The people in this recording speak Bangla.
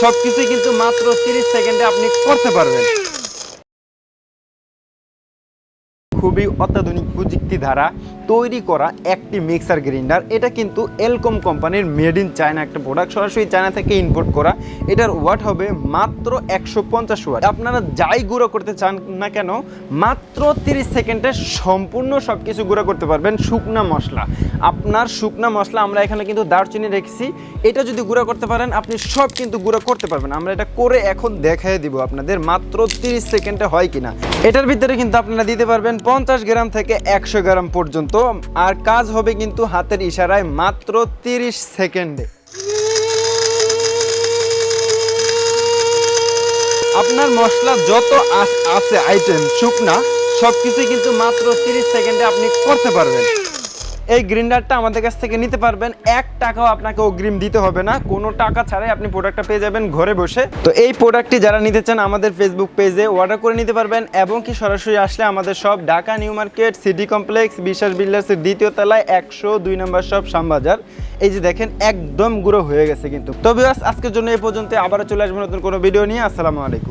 সবকিছুই কিন্তু মাত্র তিরিশ সেকেন্ডে আপনি করতে পারবেন। খুবই অত্যাধুনিক প্রযুক্তি দ্বারা তৈরি করা একটি মিক্সার গ্রাইন্ডার। এটা কিন্তু এলকম কোম্পানির মেড ইন চায়না একটা প্রোডাক্ট সরাসরি চায়না থেকে ইম্পোর্ট করা। এটার ওয়াট হবে মাত্র একশো পঞ্চাশ ওয়াট আপনারা যাই গুঁড়ো করতে চান না কেন, মাত্র তিরিশ সেকেন্ডে সম্পূর্ণ সব কিছু গুঁড়ো করতে পারবেন শুকনা মশলা। আপনার শুকনা মশলা আমরা এখানে কিন্তু দারচিনি রেখেছি। এটা যদি গুঁড়ো করতে পারেন, আপনি সব কিন্তু গুঁড়ো করতে পারবেন। আমরা এটা করে এখন দেখাই দিব আপনাদের মাত্র তিরিশ সেকেন্ডে হয় কিনা। এটার ভিতরে কিন্তু আপনারা দিতে পারবেন পঞ্চাশ গ্রাম থেকে একশো গ্রাম পর্যন্ত। আর কাজ হবে কিন্তু হাতের ইশারায় মাত্র তিরিশ সেকেন্ডে। আপনার মশলা যত আছে আইটেম শুকনা সব কিছুই কিন্তু মাত্র তিরিশ সেকেন্ডে আপনি করতে পারবেন। এই গ্রিন্ডারটা আমাদের কাছ থেকে নিতে পারবেন। এক টাকাও আপনাকে অগ্রিম দিতে হবে না। কোনো টাকা ছাড়াই আপনি প্রোডাক্টটা পেয়ে যাবেন ঘরে বসে। তো এই প্রোডাক্টটি যারা নিতে চান, আমাদের ফেসবুক পেজে অর্ডার করে নিতে পারবেন এবং কি সরাসরি আসলে আমাদের সব Dhaka new market, city complex, Biswas বিল্ডার্সের দ্বিতীয় তলায় একশো দুই নম্বর সব শ্যামবাজার। এই যে দেখেন, একদম গুঁড়ো হয়ে গেছে কিন্তু। তবে আজকের জন্য এই পর্যন্ত আবারও চলে আসব নতুন কোনো ভিডিও নিয়ে। আসসালামু আলাইকুম।